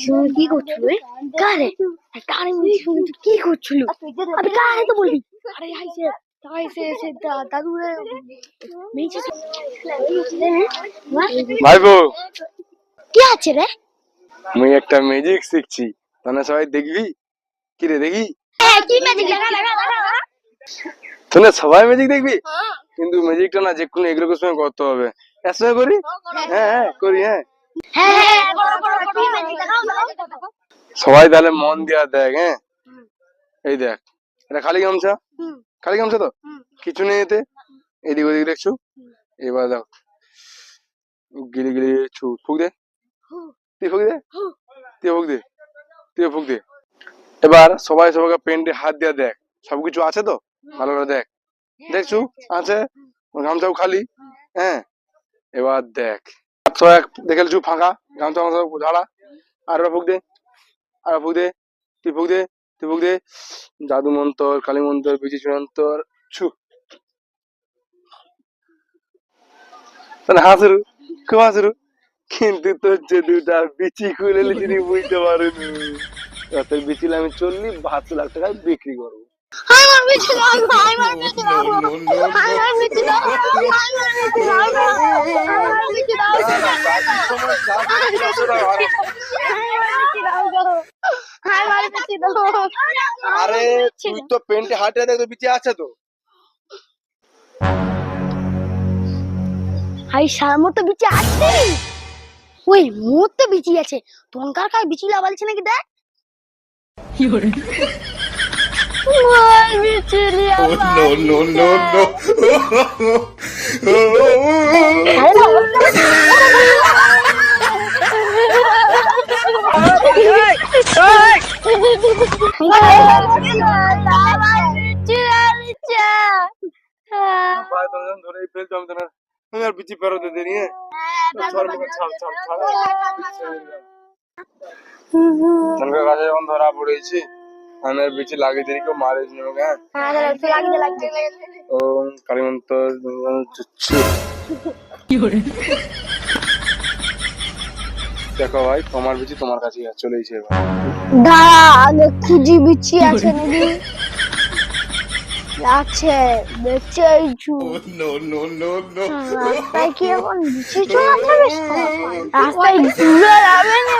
সঙ্গে কি করছিল রে কারে কারে মিষ্টির সঙ্গে কি করছিল কারে তো বলবি। আরে দাদু রে। কি আছে রে? মুই একটা ম্যাজিক শিখছি। তাহলে সবাই দেখবি? কি রে দেখি? হ্যাঁ কি ম্যাজিক লাগা লাগা লাগা তাহলে সবাই ম্যাজিক দেখবি? কিন্তু ম্যাজিকটা না যে কোনো এগুলোর সময় করতে হবে। এর সঙ্গে করি হ্যাঁ হ্যাঁ করি হ্যাঁ। হ্যাঁ হ্যাঁ সবাই তাহলে মন দিয়া দেখ হ্যাঁ? এই দেখ এটা খালি গামছা? খালি গামছা তো? কিছু নেই এতে? এদিক ওদিক দেখছ? এবার দেখ গিলি গিলি ছু ফুক দে। তুই ফুক দে? তুই ফুক দে। তুই ফুক দে। এবার সবাই সবাইকে পেন্টে হাত দিয়া দেখ সবকিছু আছে তো? ভালো করে দেখ। দেখছু? আছে? গামছাও খালি হ্যাঁ? এবার দেখ। তো এক দেখেলছু ফাঁকা গামছা গামছা ঝাড়া আর এবার ফুক দে আর ফুক দে তুই ফুক দে তুই ফুক দে জাদু মন্তর কালী মন্তর বিজি মন্তর ছু তাহলে হাসরু খুব হাসরু কিন্তু তোর যে দুটা বিচি খুলে যদি বুঝতে পারুনি তোর বিচিলে আমি চল্লিশ বাহাত্তর লাখ টাকায় বিক্রি করব হাই আরে তুই তো পেন্টে হাটে দেখ তো বিচি আছে তো হাই সার মতো বিচি আছে ওই মোর তো বিচি আছে। টঙ্কার খায় বিচি লাগালছে নাকি দেখ? মার বিচি লিয়া no, no, no, no. পায়ে তো যখন ধরেই ফেলছো আমি তো বিচি হ্যাঁ। আর বিচি লাগিয়ে দিই কেউ মারিস নি ওকে হ্যাঁ ওম কালীমন্ত দেখো ভাই তোমার বিচি তোমার কাছে এবার। দাঁড়া আগে খুঁজি বিচ্ছি আছে নাকি? আছে. রাস্তায় কি এখন বিচি চলাচ্ছে বেশ রাস্তায় ঘুরে যাবে না?